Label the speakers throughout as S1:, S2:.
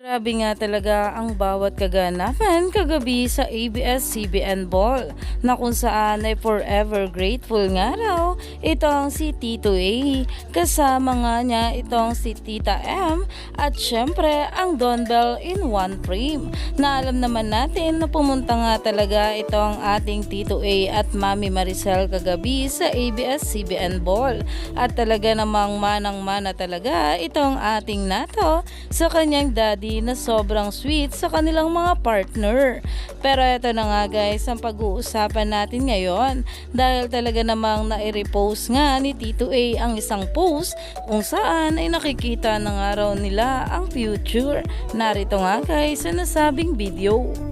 S1: Grabe nga talaga ang bawat kaganapan kagabi sa ABS-CBN Ball na kung saan ay forever grateful nga raw itong si Tito A. Kasama nga niya itong si Tita M at syempre ang Don Bell in one frame. Na alam naman natin na pumunta nga talaga itong ating Tito A at Mami Maricel kagabi sa ABS-CBN Ball. At talaga namang manang-mana talaga itong ating nato sa kanyang daddy na sobrang sweet sa kanilang mga partner. Pero ito na nga guys ang pag-uusapan natin ngayon dahil talaga namang nai-repost nga ni Tito A ang isang post kung saan ay nakikita ng araw nila ang future. Narito nga guys sa nasabing video.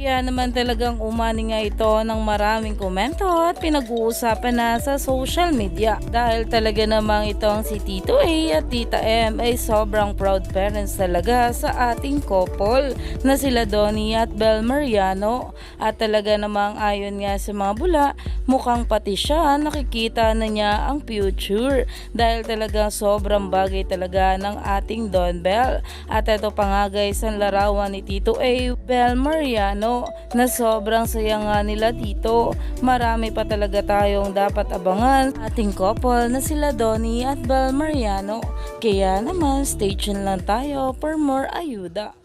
S1: Kaya naman talagang umani nga ito ng maraming komento at pinag-uusapan na sa social media. Dahil talaga namang itong si Tito A at Tita M ay sobrang proud parents talaga sa ating couple na sila Donnie at Bel Mariano. At talaga namang ayon nga sa mga bula, mukhang pati siya nakikita na niya ang future. Dahil talaga sobrang bagay talaga ng ating Don Bell. At ito pa nga guys ang larawan ni Tito A, Bel Mariano na sobrang saya nga nila dito. Marami pa talaga tayong dapat abangan ating couple na sila Donnie at Bel Mariano. Kaya naman stay tuned lang tayo for more ayuda.